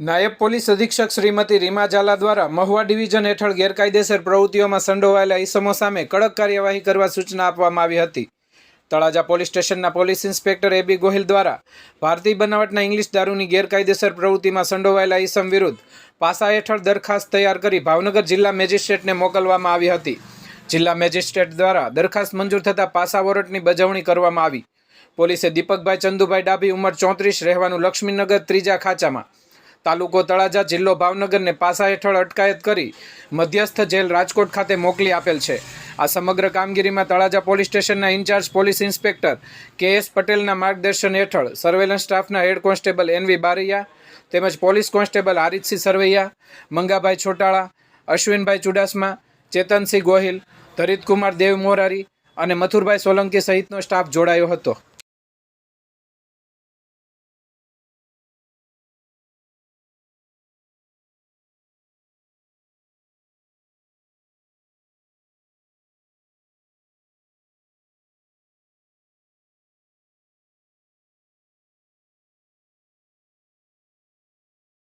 નાયબ પોલીસ અધિક્ષક શ્રીમતી રીમા ઝાલા દ્વારા મહુવા ડિવિઝન હેઠળ ગેરકાયદેસર પ્રવૃત્તિઓમાં સંડોવાયેલા ઇસમો સામે કડક કાર્યવાહી કરવા સૂચના આપવામાં આવી હતી. તળાજા પોલીસ સ્ટેશનના police inspector A B Gohil દ્વારા ભારતીય બનાવટના ઇંગ્લિશ દારૂની ગેરકાયદેસર પ્રવૃત્તિમાં સંડોવાયેલા ઇસમ વિરુદ્ધ પાસા હેઠળ દરખાસ્ત તૈયાર કરી ભાવનગર જિલ્લા મેજિસ્ટ્રેટને મોકલવામાં આવી હતી. જિલ્લા મેજિસ્ટ્રેટ દ્વારા દરખાસ્ત મંજૂર થતાં પાસા વોરંટની બજવણી કરવામાં આવી. પોલીસે દીપકભાઈ ચંદુભાઈ ડાભી ઉંમર ચોત્રીસ, રહેવાનું લક્ષ્મીનગર ત્રીજા ખાંચામાં તાલુકો તળાજા જિલ્લો ભાવનગરને પાસા હેઠળ અટકાયત કરી મધ્યસ્થ જેલ રાજકોટ ખાતે મોકલી આપેલ છે. આ સમગ્ર કામગીરીમાં તળાજા પોલીસ સ્ટેશનના incharge police inspector K S પટેલના માર્ગદર્શન હેઠળ સર્વેલન્સ સ્ટાફના head constable N V Baraiya તેમજ પોલીસ કોન્સ્ટેબલ હારિતસિંહ સરવૈયા, મંગાભાઈ છોટાળા, અશ્વિનભાઈ ચુડાસમા, ચેતનસિંહ ગોહિલ, ધરિતકુમાર દેવ મોરારી અને મથુરભાઈ સોલંકી સહિતનો સ્ટાફ જોડાયો હતો.